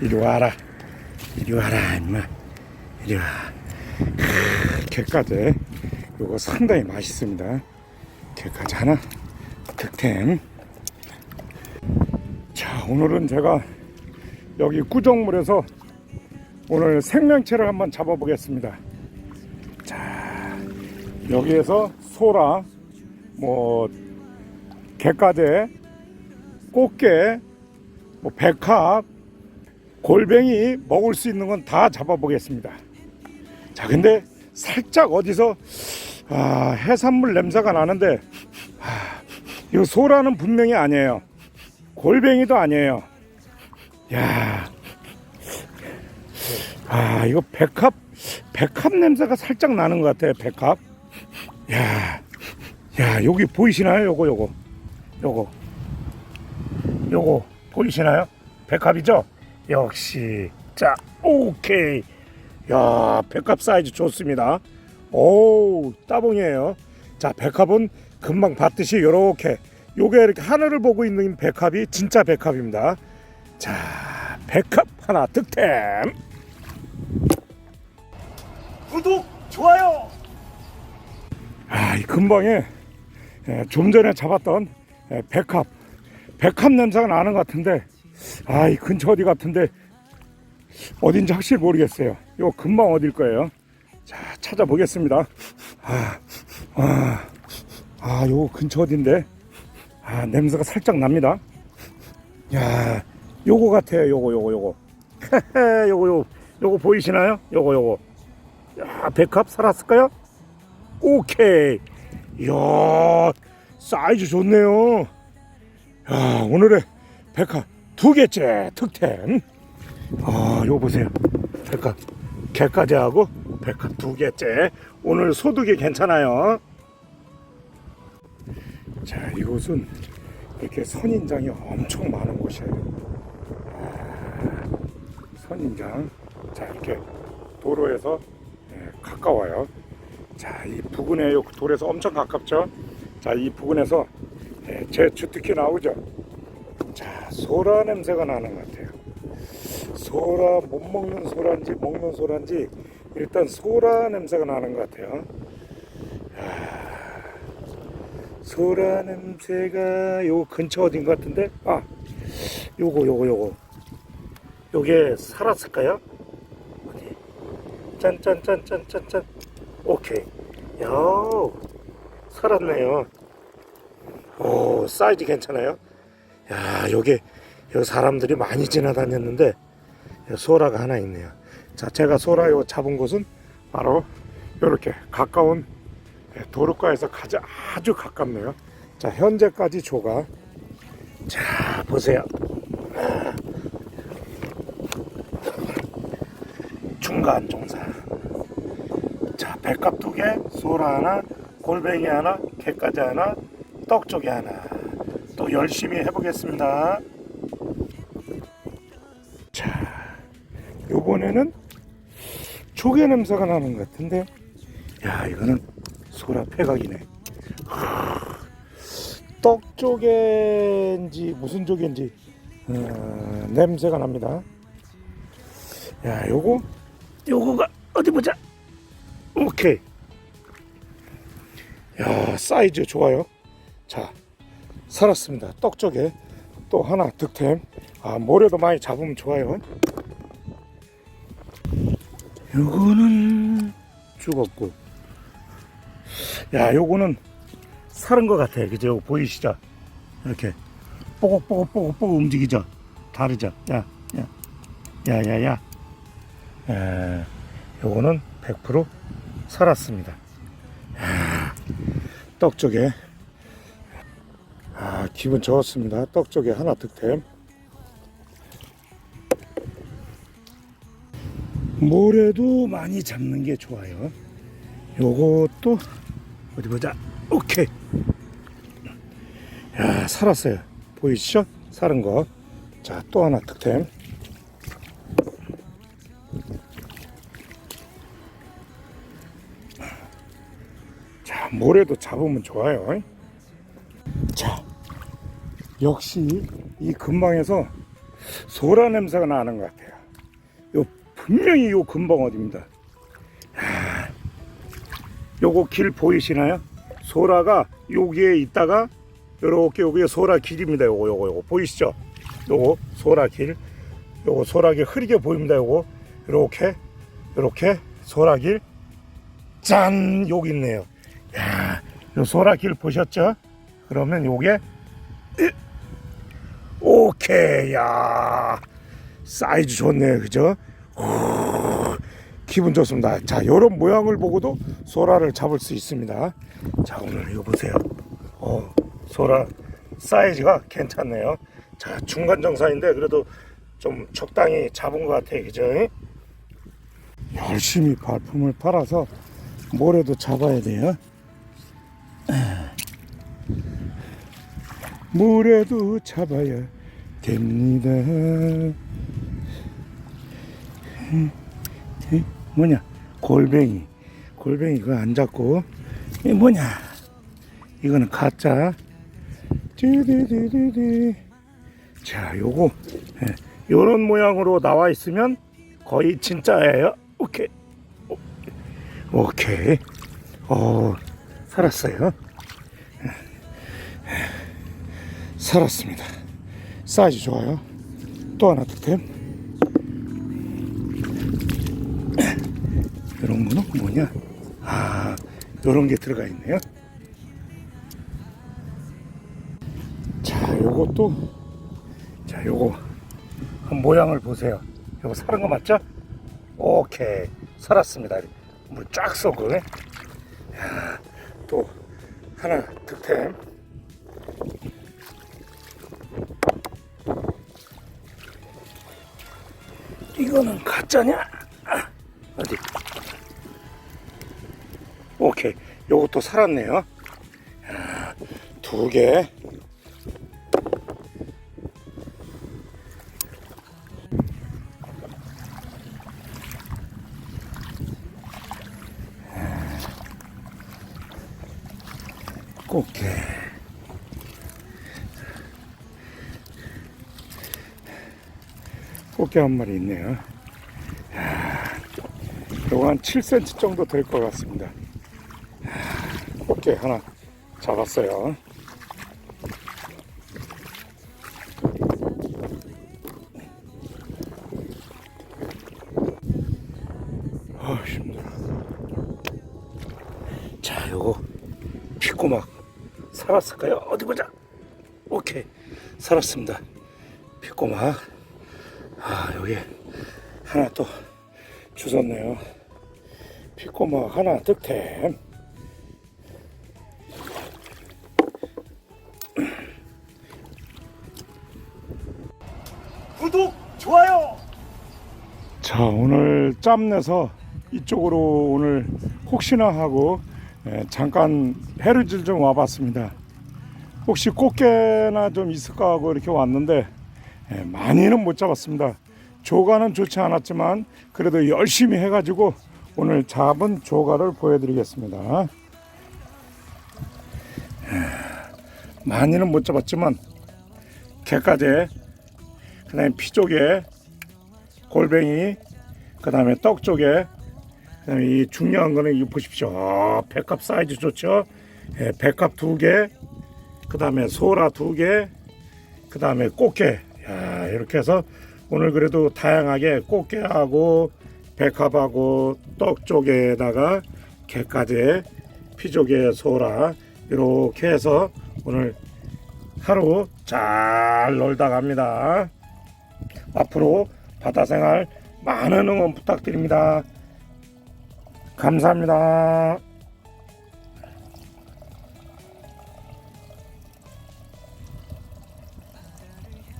이리 와라. 이리 와라, 임마. 이리 와. 크, 게까지. 요거 상당히 맛있습니다. 게까지 하나. 득템. 자, 오늘은 제가 여기 구정물에서 오늘 생명체를 한번 잡아보겠습니다. 자, 여기에서 소라, 뭐, 게까지, 꽃게, 뭐, 백합, 골뱅이 먹을 수 있는 건 다 잡아보겠습니다. 자, 근데 살짝 어디서 아, 해산물 냄새가 나는데 아, 이 소라는 분명히 아니에요. 골뱅이도 아니에요. 야, 아 이거 백합 백합 냄새가 살짝 나는 것 같아요. 백합. 야, 야 여기 보이시나요? 요거 요거 요거 요거 보이시나요? 백합이죠? 역시. 자 오케이. 야 백합 사이즈 좋습니다. 오 따봉이에요. 자 백합은 금방 봤듯이 요렇게 요게 이렇게 하늘을 보고 있는 백합이 진짜 백합입니다. 자 백합 하나 득템. 구독 좋아요. 아이 근방에 예, 좀 전에 잡았던 예, 백합. 백합 냄새가 나는 것 같은데 아, 이 근처 어디 같은데 어딘지 확실히 모르겠어요. 요 금방 어딜 거예요. 자, 찾아보겠습니다. 아, 아, 아, 요 근처 어딘데? 아, 냄새가 살짝 납니다. 야, 요거 같아요. 요거, 요거, 요거. 요거, 요거, 요거 보이시나요? 요거, 요거. 야, 백합 살았을까요? 오케이. 이야, 사이즈 좋네요. 야, 오늘의 백합 두 개째 득템. 아, 요거 보세요. 백합 개까지 하고 백합 두 개째. 오늘 소득이 괜찮아요. 자, 이곳은 이렇게 선인장이 엄청 많은 곳이에요. 아, 선인장. 자, 이렇게 도로에서 예, 가까워요. 자, 이 부근에 요 돌에서 엄청 가깝죠. 자, 이 부근에서 예, 제 주특기 나오죠. 자, 소라 냄새가 나는 것 같아요. 소라 못 먹는 소라인지 먹는 소라인지 일단 소라 냄새가 나는 것 같아요. 야, 소라 냄새가 요 근처 어딘 것 같은데? 아, 요거 요거 요거. 요게 살았을까요? 어디? 짠짠짠짠짠짠. 오케이. 야, 살았네요. 오, 사이즈 괜찮아요? 야, 요게 요 사람들이 많이 지나다녔는데 요 소라가 하나 있네요. 자, 제가 소라 요 잡은 곳은 바로 요렇게 가까운 예, 도로가에서 가장 아주 가깝네요. 자, 현재까지 조가 자, 보세요. 아. 중간 종사. 자, 백합 두 개, 소라 하나, 골뱅이 하나, 게까지 하나, 떡조개 하나. 또 열심히 해보겠습니다. 자, 요번에는 조개 냄새가 나는 것 같은데, 야, 이거는 소라 폐각이네. 떡 조개인지 무슨 조개인지 어, 냄새가 납니다. 야, 요거, 요거가 어디 보자. 오케이. 야, 사이즈 좋아요. 자, 살았습니다. 떡 쪽에 또 하나 득템. 아, 모래도 많이 잡으면 좋아요. 요거는 죽었고. 야, 요거는 살은 것 같아. 그죠? 보이시죠? 이렇게 뽀곡뽀곡뽀곡뽀곡 움직이죠? 다르죠? 야, 야, 야, 야, 야. 에, 요거는 100% 살았습니다. 야, 떡 쪽에 아, 기분 좋았습니다. 떡 쪽에 하나 득템. 모래도 많이 잡는 게 좋아요. 요것도 어디 보자. 오케이. 야, 살았어요. 보이시죠? 살은 거. 자, 또 하나 득템. 자, 모래도 잡으면 좋아요. 자, 역시 이 근방에서 소라 냄새가 나는 것 같아요. 요 분명히 요 근방 어디입니다. 아, 요거 길 보이시나요? 소라가 여기에 있다가 요렇게 여기에 소라 길입니다. 요거 요거 요거 보이시죠? 요거 소라 길. 요거 소라 길 흐리게 보입니다. 요거 요렇게 요렇게 소라 길. 짠 여기 있네요. 야, 요 소라 길 보셨죠? 그러면 요게 으, 오케이 야 사이즈 좋네 그죠? 오, 기분 좋습니다. 자, 이런 모양을 보고도 소라를 잡을 수 있습니다. 자, 오늘 이거 보세요. 어, 소라 사이즈가 괜찮네요. 자, 중간 정사인데 그래도 좀 적당히 잡은 것 같아요. 그죠? 열심히 발품을 팔아서 모래도 잡아야 돼요. 모래도 잡아야 됩니다. 이 뭐냐? 골뱅이. 골뱅이 그거 안 잡고. 이 뭐냐? 이거는 가짜. 자 요거. 예, 요런 모양으로 나와 있으면 거의 진짜예요. 오케이. 오, 오케이. 어 살았어요 살았습니다 사이즈 좋아요 또 하나 득템 이런 거는 뭐냐? 아, 이런 게 들어가 있네요. 자, 요것도 자, 요거 한 모양을 보세요. 요거 사는 거 맞죠? 오케이, 살았습니다. 물 쫙 쏘고. 야, 또 하나 득템. 이거는 가짜냐? 아, 어디? 오케이. 요것도 살았네요. 야, 두 개. 꽃게. 꽃게 한 마리 있네요. 야, 요거 한 7cm 정도 될 것 같습니다. 꽃게 하나 잡았어요. 아, 힘들어. 자, 요거 피꼬막 살았을까요? 어디 보자. 오케이, 살았습니다. 피꼬막. 아, 여기 하나 또 주웠네요. 피꼬막 하나 득템. 구독, 좋아요. 자, 오늘 짬 내서 이쪽으로 오늘 혹시나 하고 예, 잠깐 해루질 좀 와봤습니다. 혹시 꽃게나 좀 있을까 하고 이렇게 왔는데 예, 많이는 못 잡았습니다. 조가는 좋지 않았지만 그래도 열심히 해가지고 오늘 잡은 조가를 보여드리겠습니다. 예, 많이는 못 잡았지만 개까지 그다음에 피조개, 골뱅이, 그다음에 떡조개, 그다음에 이 중요한 거는 이 보십시오. 아, 백합 사이즈 좋죠? 예, 백합 두 개, 그다음에 소라 두 개, 그다음에 꽃게. 야, 이렇게 해서 오늘 그래도 다양하게 꽃게하고 백합하고 떡조개에다가 게까지 피조개, 소라 이렇게 해서 오늘 하루 잘 놀다 갑니다. 앞으로 바다 생활 많은 응원 부탁드립니다. 감사합니다.